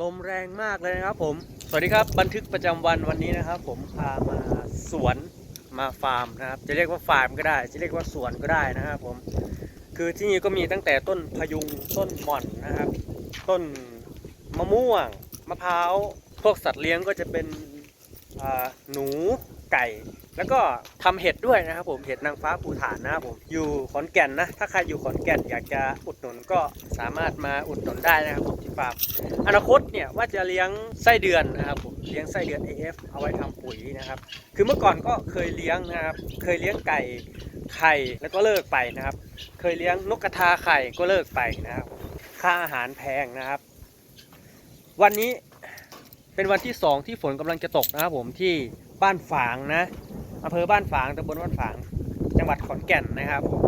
ลมแรงมากเลยนะครับผม สวัสดีครับบันทึกประจำวันวันนี้นะครับ ผมพามาสวนมาฟาร์มนะครับ จะเรียกว่าฟาร์มก็ได้ จะเรียกว่าสวนก็ได้นะครับผม คือที่นี่ก็มีตั้งแต่ต้นพยุงต้นหม่อนนะครับ ต้นมะม่วงมะพร้าวพวกสัตว์เลี้ยงก็จะเป็นหนูไก่ แล้วก็ทำเห็ดด้วยนะครับผมเห็ดนางฟ้าภูฐานนะครับผมอยู่ขอนแก่นนะ ถ้าใครอยู่ขอนแก่นอยากจะอุดหนุนก็สามารถมาอุดหนุนได้นะครับผมที่ฟาร์มอนาคตเนี่ยว่าจะเลี้ยงไส้เดือนนะครับผมเลี้ยงไส้เดือน AF เอาไว้ทำปุ๋ยนะครับ คือเมื่อก่อนก็เคยเลี้ยงนะครับเคยเลี้ยงไก่ไข่แล้วก็เลิกไปนะครับ เคยเลี้ยงนกกระทาไข่ก็เลิกไปนะครับ ค่าอาหารแพงนะครับ วันนี้เป็นวันที่สองที่ฝนกำลังจะตกนะครับผมที่บ้านฝางนะ อำเภอบ้านฝางตำบลบ้านฝาง จังหวัดขอนแก่นนะครับผม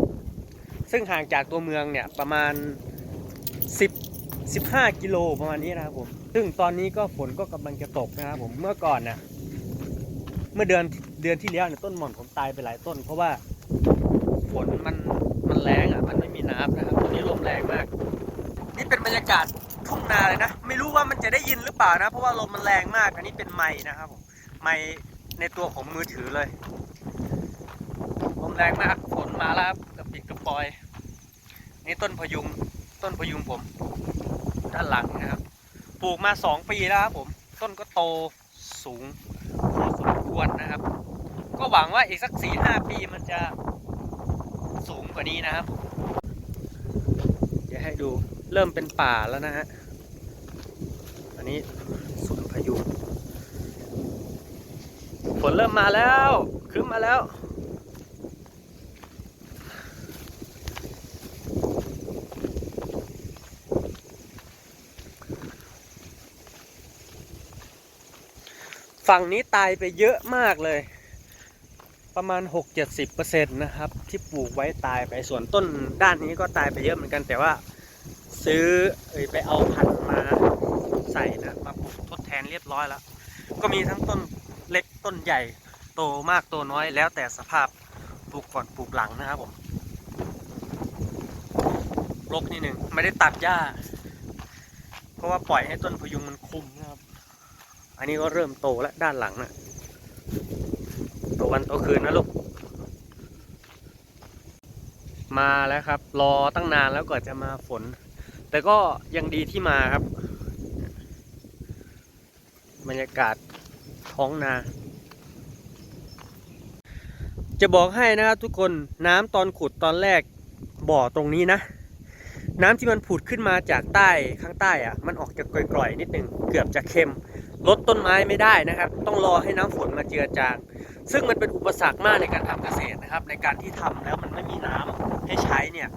ซึ่งห่างจากตัวเมืองเนี่ยประมาณ 10 15 กิโลประมาณนี้นะครับผม ซึ่งตอนนี้ก็ฝนก็กำลังจะตกนะครับผม เมื่อก่อนน่ะเมื่อเดือนเดือนที่แล้วเนี่ยต้นหม่อนผมตายไปหลายต้น เพราะว่าฝนมันมันแรงอะ มันไม่มีน้ำนะครับตอนนี้ลมแรงมาก นี่เป็นบรรยากาศทุ่งนาเลยนะ ไม่รู้ว่ามันจะได้ยินหรือเปล่านะ เพราะว่าลมมันแรงมาก อันนี้เป็นไม้นะครับผม ไม้ ในตัวของมือถือเลยลมแรงมากฝนมาแล้วครับกระปิดกระปอย นี่ต้นพยุงต้นพยุงผม ด้านหลังนะครับ ปลูกมาสองปีแล้วครับผม ต้นก็โตสูงพอสมควรนะครับ ก็หวังว่าอีกสักสี่ห้าปีมันจะสูงกว่านี้นะครับเดี๋ยวให้ดูเริ่มเป็นป่าแล้วนะฮะ อันนี้สวนพยุง ฝนเริ่มมาแล้วขึ้นมาแล้ว ฝั่งนี้ตายไปเยอะมากเลย ประมาณ 6-70%นะครับ ที่ปลูกไว้ตายไปส่วนต้นด้านนี้ก็ตายไปเยอะเหมือนกันแต่ว่าซื้อเอยไปเอาพันธุ์มาใส่นะมาปลูกทดแทนเรียบร้อยแล้ว ก็มีทั้งต้น เล็กต้นใหญ่โตมากโตน้อยแล้วแต่สภาพปลูกก่อนปลูกหลังนะครับผมรกนิดหนึ่งไม่ได้ตัดหญ้า เพราะว่าปล่อยให้ต้นพยุงมันคุมนะครับ อันนี้ก็เริ่มโตแล้วด้านหลังนะโตวันโตคืนนะลูก มาแล้วครับ รอตั้งนานแล้วกว่อนจะมาฝน แต่ก็ยังดีที่มาครับ บรรยากาศ ท้องนา จะบอกให้นะครับทุกคนน้ำตอนขุดตอนแรกบ่อตรงนี้นะ น้ำที่มันผุดขึ้นมาจากใต้ข้างใต้อะมันออกจะกร่อยๆนิดนึงเกือบจะเค็มลดต้นไม้ไม่ได้นะครับ ต้องรอให้น้ำฝนมาเจือจาง ซึ่งมันเป็นอุปสรรคมากในการทำเกษตรนะครับ ในการที่ทำแล้วมันไม่มีน้ำให้ใช้เนี่ย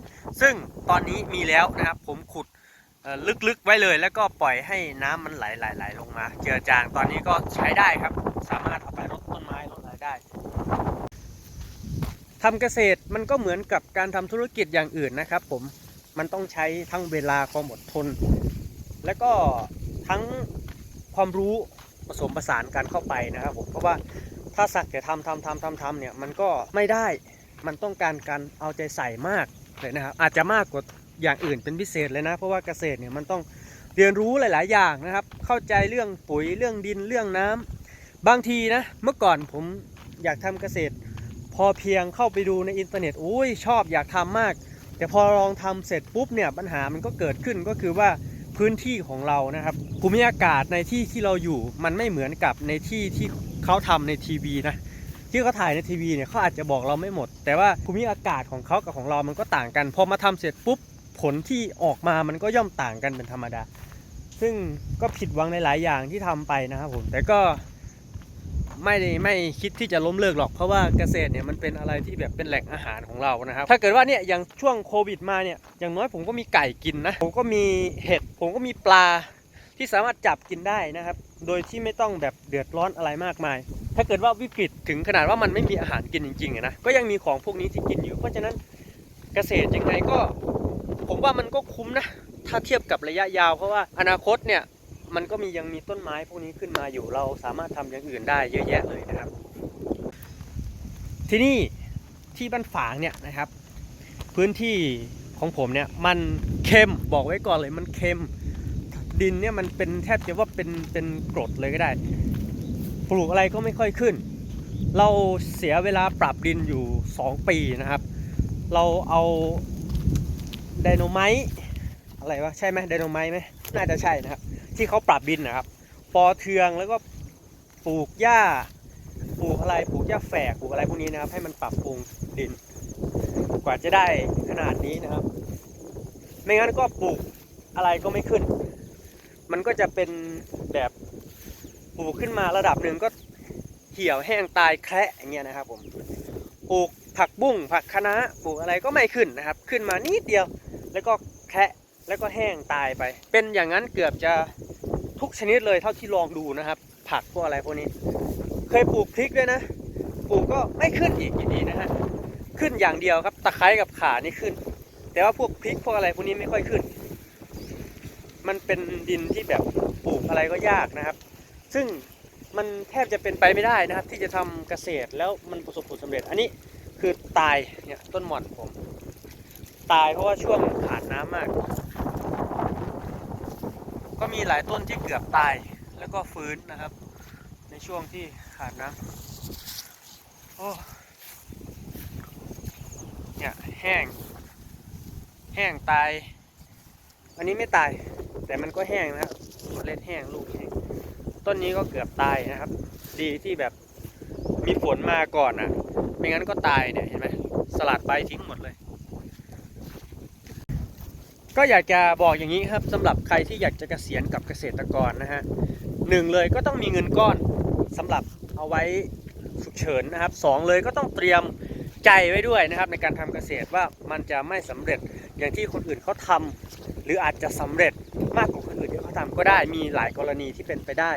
ซึ่งตอนนี้มีแล้วนะครับ ผมขุด ลึกๆไว้เลย แล้วก็ปล่อยให้น้ำมันไหลๆไหลลงมาเจือจางตอนนี้ก็ใช้ได้ครับ สามารถเอาไปรดต้นไม้รดอะไรได้ทำเกษตรมันก็เหมือนกับการทำธุรกิจอย่างอื่นนะครับ ผมมันต้องใช้ทั้งเวลาความอดทน และก็ทั้งความรู้ผสมผสานกันเข้าไปนะครับผมเพราะว่าถ้าสักแต่ทำทำทำทำทำเนี่ยมันก็ไม่ได้มันต้องการการเอาใจใส่มากเลยนะครับอาจจะมากกว่า อย่างอื่นเป็นพิเศษเลยนะ เพราะว่าเกษตรเนี่ยมันต้องเรียนรู้หลาย ๆ อย่างนะครับ เข้าใจเรื่องปุ๋ยเรื่องดินเรื่องน้ำบางทีนะ เมื่อก่อนผมอยากทำเกษตร พอเพียงเข้าไปดูในอินเทอร์เน็ตอุ้ยชอบอยากทำมาก แต่พอลองทำเสร็จปุ๊บเนี่ยปัญหามันก็เกิดขึ้นก็คือว่าพื้นที่ของเรานะครับภูมิอากาศในที่ที่เราอยู่มันไม่เหมือนกับในที่ที่เขาทำในทีวีนะที่เขาถ่ายในทีวีเนี่ยเขาอาจจะบอกเราไม่หมด แต่ว่าภูมิอากาศของเขากับของเรามันก็ต่างกัน พอมาทำเสร็จปุ๊บ ผลที่ออกมามันก็ย่อมต่างกันเป็นธรรมดา ซึ่งก็ผิดหวังในหลายอย่างที่ทำไปนะครับผม แต่ก็ไม่ได้ไม่คิดที่จะล้มเลิกหรอก เพราะว่าเกษตรเนี่ยมันเป็นอะไรที่แบบเป็นแหล่งอาหารของเรานะครับ ถ้าเกิดว่าเนี่ยอย่างช่วงโควิดมาเนี่ย อย่างน้อยผมก็มีไก่กินนะ ผมก็มีเห็ด ผมก็มีปลาที่สามารถจับกินได้นะครับ โดยที่ไม่ต้องแบบเดือดร้อนอะไรมากมาย ถ้าเกิดว่าวิกฤตถึงขนาดว่ามันไม่มีอาหารกินจริงๆนะ ก็ยังมีของพวกนี้ที่กินอยู่ เพราะฉะนั้นเกษตรยังไงก็ ผมว่ามันก็คุ้มนะ ถ้าเทียบกับระยะยาว เพราะว่าอนาคตเนี่ยมันก็มียังมีต้นไม้พวกนี้ขึ้นมาอยู่ เราสามารถทำอย่างอื่นได้เยอะแยะเลยนะครับ ที่นี่ที่บ้านฝางเนี่ยนะครับ พื้นที่ของผมเนี่ยมันเค็มบอกไว้ก่อนเลยมันเค็มดินเนี่ยมันเป็นแทบจะว่าเป็นเป็นกรดเลยก็ได้ ปลูกอะไรก็ไม่ค่อยขึ้น เราเสียเวลาปรับดินอยู่ 2 ปีนะครับ เราเอา ไดโนไมต์อะไรวะใช่ไหมไดโนไมต์ไหมน่าจะใช่นะครับ ที่เขาปรับดินนะครับ ปอเทืองแล้วก็ปลูกหญ้าปลูกอะไรปลูกหญ้าแฝกปลูกอะไรพวกนี้นะครับ ให้มันปรับปรุงดิน กว่าจะได้ขนาดนี้นะครับ ไม่งั้นก็ปลูกอะไรก็ไม่ขึ้น มันก็จะเป็นแบบปลูกขึ้นมาระดับหนึ่งก็เหี่ยวแห้งตายแคระอย่างเงี้ยนะครับผมปลูก ผักบุ้งผักคะน้าปลูกอะไรก็ไม่ขึ้นนะครับ ขึ้นมานิดเดียว แล้วก็แคะแล้วก็แห้งตายไป เป็นอย่างนั้นเกือบจะทุกชนิดเลยเท่าที่ลองดูนะครับ ผักพวกอะไรพวกนี้ เคยปลูกพริกด้วยนะ ปลูกก็ไม่ขึ้นอีกอยู่ดีนะฮะขึ้นอย่างเดียวครับตะไคร้กับข่านี่ขึ้น แต่ว่าพวกพริกพวกอะไรพวกนี้ไม่ค่อยขึ้น มันเป็นดินที่แบบปลูกอะไรก็ยากนะครับ ซึ่งมันแทบจะเป็นไปไม่ได้นะครับ ที่จะทำเกษตรแล้วมันประสบผลสำเร็จอันนี้ คือตายเนี่ยต้นหม่อนผม ตายเพราะว่าช่วงขาดน้ำมาก ก็มีหลายต้นที่เกือบตายแล้วก็ฟื้นนะครับ ในช่วงที่ขาดน้ำโอ้เนี่ยแห้ง แห้งตาย อันนี้ไม่ตาย แต่มันก็แห้งนะครับเมล็ดแห้งลูกแห้งต้นนี้ก็เกือบตายนะครับ ดีที่แบบ มีฝนมาก่อนอะ ไม่งั้นก็ตายเนี่ยเห็นไหมสลัดใบทิ้งหมดเลย ก็อยากจะบอกอย่างนี้ครับสำหรับใครที่อยากจะเกษียณกับเกษตรกรนะฮะหนึ่งเลยก็ต้องมีเงินก้อนสำหรับเอาไว้ฉุกเฉินนะครับสองเลยก็ต้องเตรียมใจไว้ด้วยนะครับ ในการทำเกษตรว่ามันจะไม่สำเร็จอย่างที่คนอื่นเขาทำหรืออาจจะสำเร็จมากกว่าคนอื่นที่เขาทำก็ได้มีหลายกรณีที่เป็นไปได้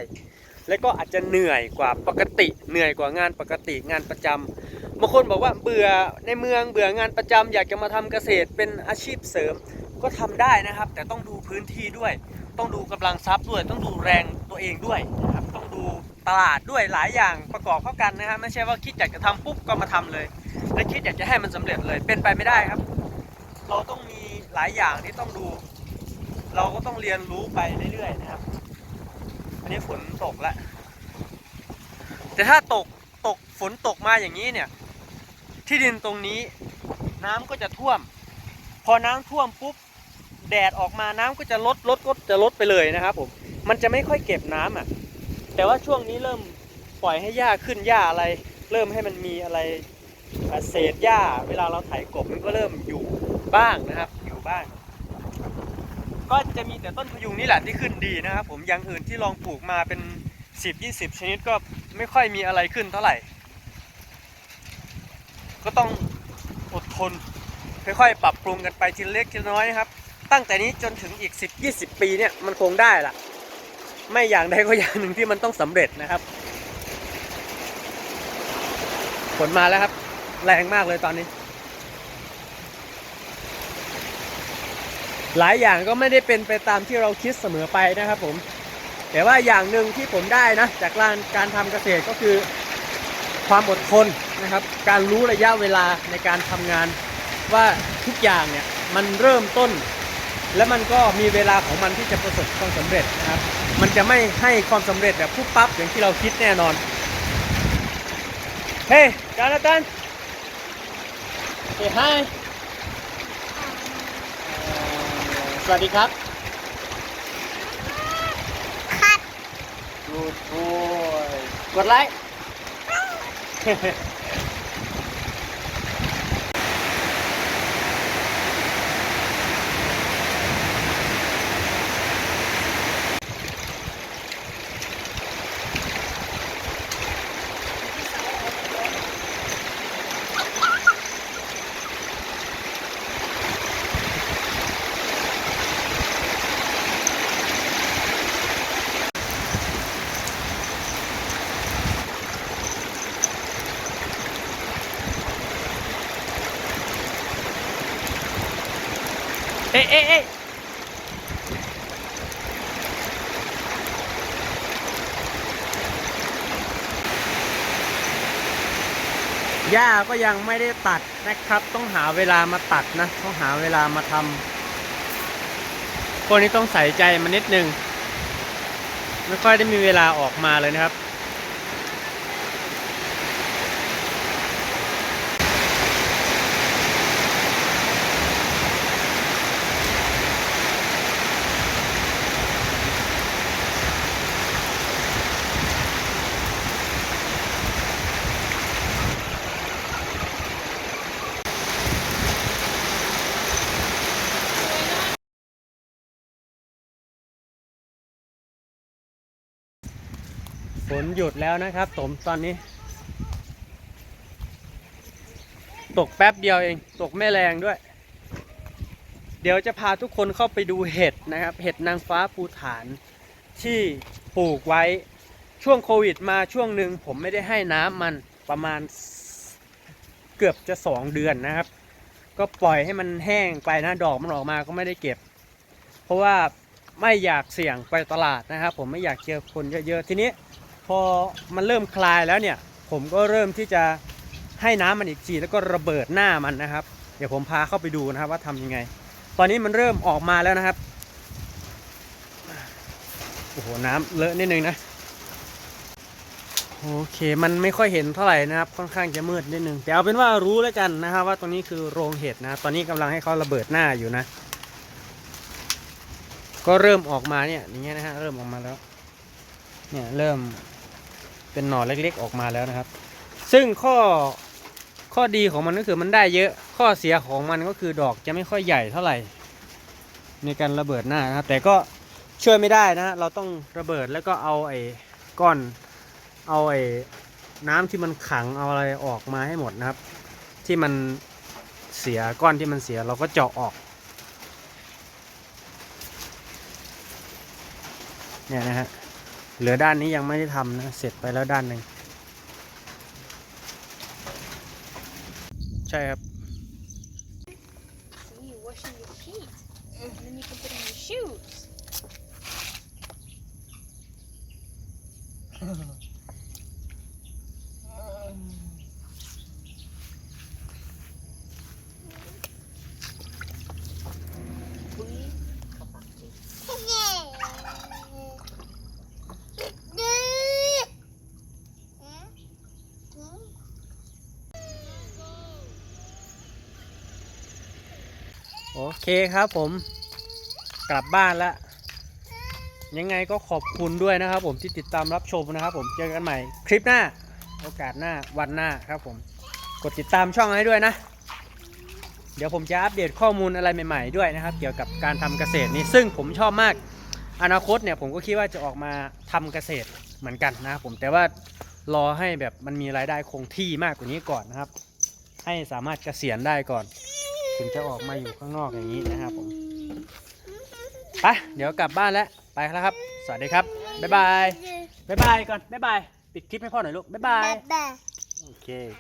และก็อาจจะเหนื่อยกว่าปกติ เหนื่อยกว่างานปกติงานประจำบางคนบอกว่าเบื่อในเมืองเบื่องานประจำอยากจะมาทำเกษตรเป็นอาชีพเสริม ก็ทำได้นะครับ แต่ต้องดูพื้นที่ด้วย ต้องดูกำลังทรัพย์ด้วย ต้องดูแรงตัวเองด้วยนะครับต้องดูตลาดด้วยหลายอย่างประกอบเข้ากันนะครับไม่ใช่ว่าคิดอยากจะทำปุ๊บก็มาทำเลย และคิดอยากจะให้มันสำเร็จเลยเป็นไปไม่ได้ครับ เราต้องมีหลายอย่างที่ต้องดู เราก็ต้องเรียนรู้ไปเรื่อยๆนะครับ อันนี้ฝนตกแล้วแต่ถ้าตกตกฝนตกมาอย่างนี้เนี่ย ที่ดินตรงนี้น้ำก็จะท่วม พอน้ำท่วมปุ๊บแดดออกมาน้ำก็จะลดลดก็จะลดไปเลยนะครับผมมันจะไม่ค่อยเก็บน้ำอะ แต่ว่าช่วงนี้เริ่มปล่อยให้หญ้าขึ้นหญ้าอะไร เริ่มให้มันมีอะไรเศษหญ้า เวลาเราไถกบมันก็เริ่มอยู่บ้างนะครับ อยู่บ้าง ก็จะมีแต่ต้นพยุงนี่แหละที่ขึ้นดีนะครับผมอย่างอื่นที่ลองปลูกมาเป็น 10-20 ชนิดก็ไม่ค่อยมีอะไรขึ้นเท่าไหร่ ก็ต้องอดทนค่อยๆ ปรับปรุงกันไปทีเล็กทีน้อยนะครับ ตั้งแต่นี้จนถึงอีก 10 20 ปีเนี่ยมันคงได้ละไม่อย่างใดก็อย่างหนึ่งที่มันต้องสำเร็จนะครับฝนมาแล้วครับ แรงมากเลยตอนนี้ หลายอย่างก็ไม่ได้เป็นไปตามที่เราคิดเสมอไปนะครับผม แต่ว่าอย่างหนึ่งที่ผมได้นะจากการการทำเกษตรก็คือ ความอดทนนะครับ การรู้ระยะเวลาในการทำงานว่าทุกอย่างเนี่ยมันเริ่มต้น และมันก็มีเวลาของมันที่จะประสบความสำเร็จนะครับ มันจะไม่ให้ความสำเร็จแบบปุ๊บปั๊บอย่างที่เราคิดแน่นอน เฮ้ยจานาตันเฮ้ย hi สวัสดีครับคัด Good boy กดไลค์ อ๊ะเอ๊ะเอ๊ะหญ้าก็ยังไม่ได้ตัดนะครับ ต้องหาเวลามาตัดนะ ต้องหาเวลามาทำพวกนี้ต้องใส่ใจมันนิดนึง ไม่ค่อยได้มีเวลาออกมาเลยนะครับ ฝนหยุดแล้วนะครับผมตอนนี้ ตกแป๊บเดียวเอง ตกไม่แรงด้วย เดี๋ยวจะพาทุกคนเข้าไปดูเห็ดนะครับ เห็ดนางฟ้าภูฐานที่ปลูกไว้ช่วงโควิดมาช่วงหนึ่งผมไม่ได้ให้น้ำมันประมาณเกือบจะสองเดือนนะครับ ก็ปล่อยให้มันแห้งไปนะดอกมันออกมาก็ไม่ได้เก็บ เพราะว่าไม่อยากเสี่ยงไปตลาดนะครับ ผมไม่อยากเจอคนเยอะๆทีนี้ พอมันเริ่มคลายแล้วเนี่ย ผมก็เริ่มที่จะให้น้ำมันอีกทีแล้วก็ระเบิดหน้ามันนะครับ เดี๋ยวผมพาเข้าไปดูนะครับว่าทำยังไง ตอนนี้มันเริ่มออกมาแล้วนะครับโอ้โหน้ำเลอะนิดนึงนะโอเคมันไม่ค่อยเห็นเท่าไหร่นะครับค่อนข้างจะมืดนิดนึงแต่เอาเป็นว่ารู้แล้วกันนะครับว่าตรงนี้คือโรงเห็ดนะ ตอนนี้กำลังให้เขาระเบิดหน้าอยู่นะ ก็เริ่มออกมาเนี่ยอย่างเงี้ยนะฮะเริ่มออกมาแล้วเนี่ยเริ่ม เป็นหน่อเล็กๆออกมาแล้วนะครับ ซึ่งข้อข้อดีของมันก็คือมันได้เยอะข้อเสียของมันก็คือดอกจะไม่ค่อยใหญ่เท่าไหร่ ในการระเบิดหน้านะครับ แต่ก็ช่วยไม่ได้นะเราต้องระเบิดแล้วก็เอาไอ้ก้อนเอาไอ้น้ำที่มันขังเอาอะไรออกมาให้หมดนะครับ ที่มันเสียก้อนที่มันเสียเราก็เจาะออกเนี่ยนะฮะ เหลือด้านนี้ยังไม่ได้ทำนะ เสร็จไปแล้วด้านหนึ่ง ใช่ครับ So โอเคครับผมกลับบ้านแล้วยังไงก็ขอบคุณด้วยนะครับ ผมที่ติดตามรับชมนะครับ ผมเจอกันใหม่คลิปหน้า โอกาสหน้าวันหน้าครับผมกดติดตามช่องให้ด้วยนะ เดี๋ยวผมจะอัปเดตข้อมูลอะไรใหม่ ๆ ด้วยนะครับ เกี่ยวกับการทำเกษตรนี้ซึ่งผมชอบมาก อนาคตเนี่ยผมก็คิดว่าจะออกมาทำเกษตรเหมือนกันนะครับผมแต่ว่ารอให้แบบมันมีรายได้คงที่มากกว่านี้ก่อนนะครับ ให้สามารถเกษียณได้ก่อน ถึงจะออกมาอยู่ข้างนอกอย่างนี้นะครับผมไปเดี๋ยวกลับบ้านแล้วไปแล้วครับ สวัสดีครับบ๊ายบายบ๊ายบายก่อนบ๊ายบายปิดคลิปให้พ่อหน่อยลูกบ๊ายบาย Bye bye. โอเค